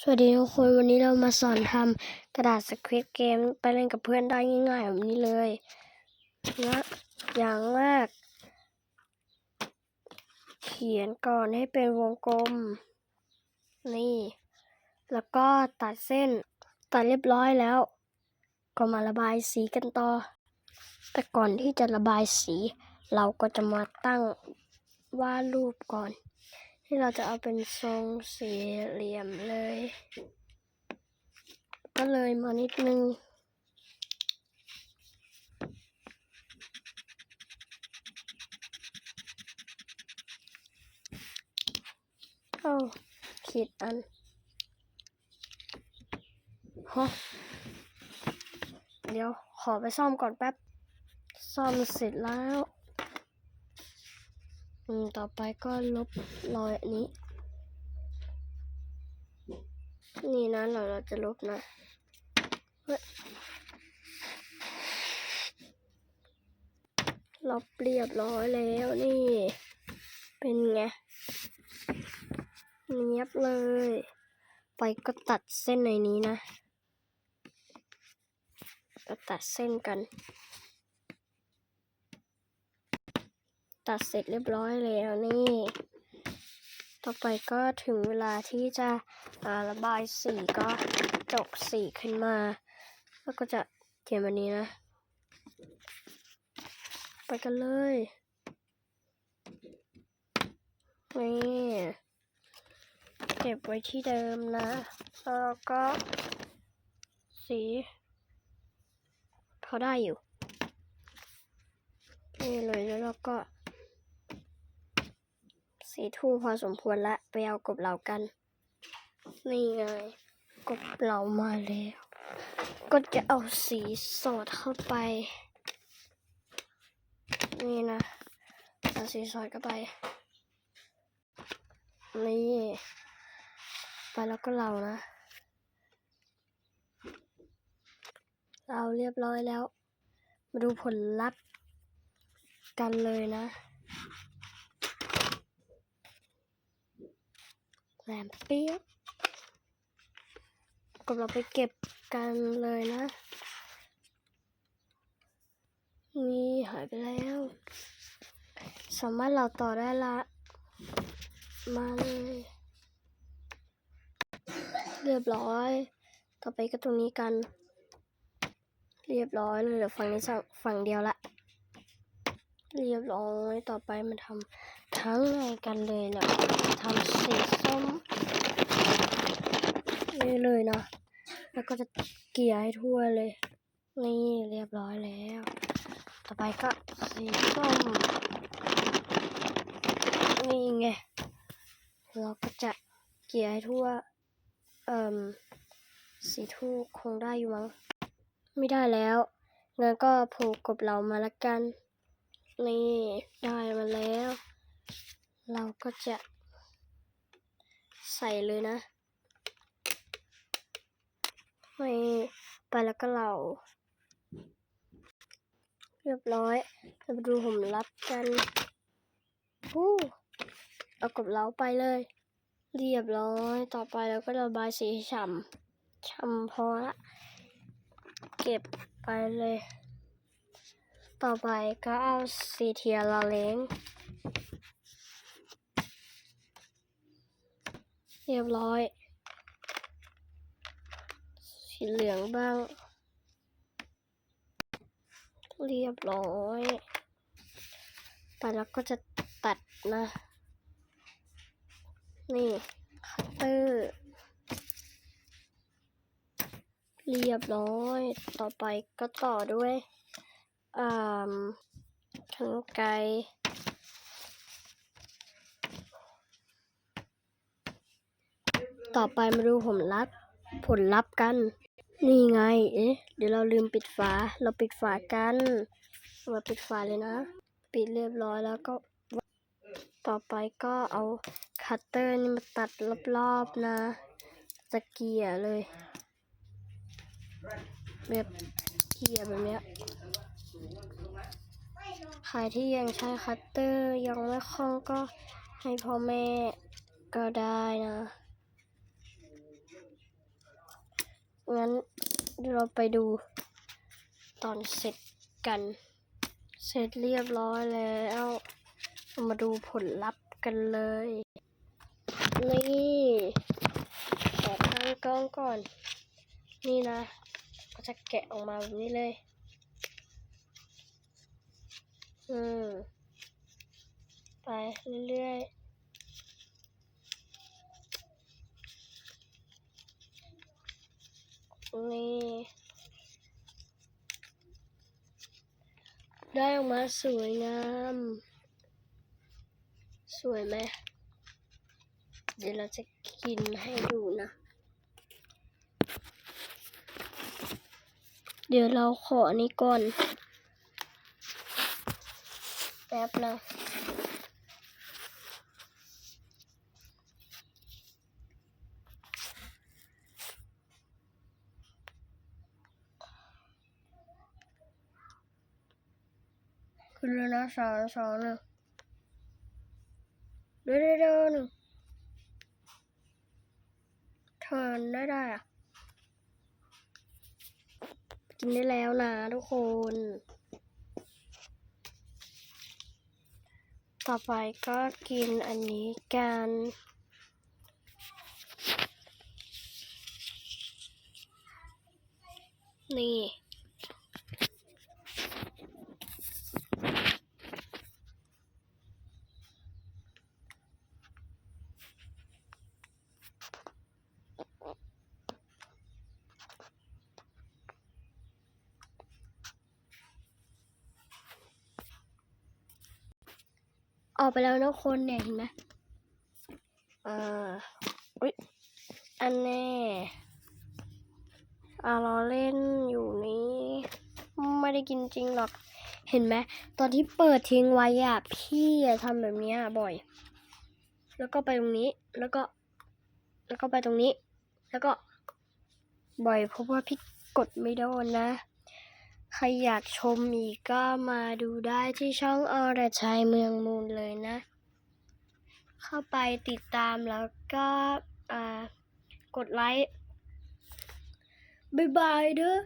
สวัสดีทุกคนวันนี้เรามาสอนทำกระดาษสควิตเกมไปเล่นกับเพื่อนได้ง่ายๆแบบนี้เลยนะอย่างแรก เขียนก่อนให้เป็นวงกลม นี่ แล้วก็ตัดเส้น ตัดเรียบร้อยแล้ว ก็มาระบายสีกันต่อ แต่ก่อนที่จะระบายสี เราก็จะมาตั้งวาดรูปก่อน ที่เราจะเอาเป็นทรงสี่เหลี่ยมเลย ก็เลยมานิดนึงเอ้าผิดอันฮะเดี๋ยวขอไปซ่อมก่อนแป๊บ ซ่อมเสร็จแล้ว อืมต่อไปก็ลบรอยอันนี้ นี่นะเราเราจะลบนะเฮ้ยลบเรียบร้อยแล้วนี่ เป็นไงเนียบเลย ไปก็ตัดเส้นในนี้นะก็ตัดเส้นกัน ตัดเสร็จเรียบร้อยแล้วนี่ ต่อไปก็ถึงเวลาที่จะระบายสีก็จกสีขึ้นมา แล้วก็จะเขียนแบบนี้นะ ไปกันเลยนี่เก็บไว้ที่เดิมนะ แล้วก็ สีพอได้อยู่นี่เลยแล้วเราก็ สีทุ่งพอสมควรละไปเอากบเหล่ากัน นี่ไงกบเหล่ามาแล้ว ก็จะเอาสีสอดเข้าไป นี่นะเอาสีสอดเข้าไป นี่ ไปแล้วก็เรานะ เราเรียบร้อยแล้ว มาดูผลลัพธ์กันเลยนะ แหลมเปี๊ยบก็เราไปเก็บกันเลยนะ นี่หายไปแล้ว สามารถเราต่อได้ละ มาเลย เรียบร้อย ต่อไปก็ตรงนี้กัน เรียบร้อยเลยเหลือฝั่งนี้ฝั่งเดียวละ เรียบร้อย ต่อไปมาทำ ทั้งไงกันเลยเนี่ยทำสีส้มนี่เลยนะ แล้วก็จะเกลี่ยให้ทั่วเลย นี่เรียบร้อยแล้ว ต่อไปก็สีส้ม นี่ไง เราก็จะเกลี่ยให้ทั่ว เอ่มสีทูคงได้อยู่มั้ง ไม่ได้แล้วงั้นก็ผูกกบเรามาละกัน นี่ได้มาแล้ว เราก็จะใส่เลยนะ ไม่ไปแล้วก็เรา เรียบร้อยเราดูผมรับกันฮู้เอากับเราไปเลย เรียบร้อย ต่อไปเราก็ระบายสีฉ่ำฉ่ำพอละ เก็บไปเลย ต่อไปก็เอาสีเทียละเลง เรียบร้อย สีเหลืองบ้าง เรียบร้อย ไปแล้วก็จะตัดนะ นี่ คัตเตอร์ เรียบร้อย ต่อไปก็ต่อด้วยอ่าขันไกร ต่อไปมาดูผลลัพธ์ผลลัพธ์กัน นี่ไง เอ๊ะ เดี๋ยวเราลืมปิดฝา เราปิดฝากัน เราปิดฝาเลยนะ ปิดเรียบร้อยแล้วก็ ต่อไปก็เอาคัตเตอร์นี่มาตัดรอบๆนะจะเกี่ยเลย แบบเกี่ยแบบเนี้ยใครที่ยังใช้คัตเตอร์ยังไม่คล่องก็ให้พ่อแม่ก็ได้นะ งั้นเราไปดูตอนเสร็จกัน เสร็จเรียบร้อยแล้วมาดูผลลัพธ์กันเลย นี่ขอตั้งกล้องก่อน นี่นะ ก็จะแกะออกมาแบบนี้เลย อืม ไปเรื่อยๆ นี่ ได้ออกมาสวยงาม สวยไหม เดี๋ยวเราจะกินให้ดูนะ เดี๋ยวเราขออันนี้ก่อน แป๊บนะ ขึ้นแล้วนะสองสองหนึ่งเดี๋ยวเดี๋ยวยหนึ่งเทินได้ได้อะกินได้แล้วนะทุกคน ต่อไปก็กินอันนี้กันนี่ ออกไปแล้วนะคนเนี่ยเห็นไหมอ่าอุ๊ยอันแน่อ่าเราเล่นอยู่นี้ ไม่ได้กินจริงหรอก เห็นไหมตอนที่เปิดทิ้งไว้อะพี่อะทำแบบเนี้ยบ่อย แล้วก็ไปตรงนี้แล้วก็ แล้วก็ไปตรงนี้ แล้วก็ บ่อยเพราะว่าพี่กดไม่โดนนะ ใครอยากชมอีกก็มาดูได้ที่ช่องอรชัยเมืองมูลเลยนะ เข้าไปติดตามแล้วก็อ่ากดไลค์ บ๊ายบายเด้อ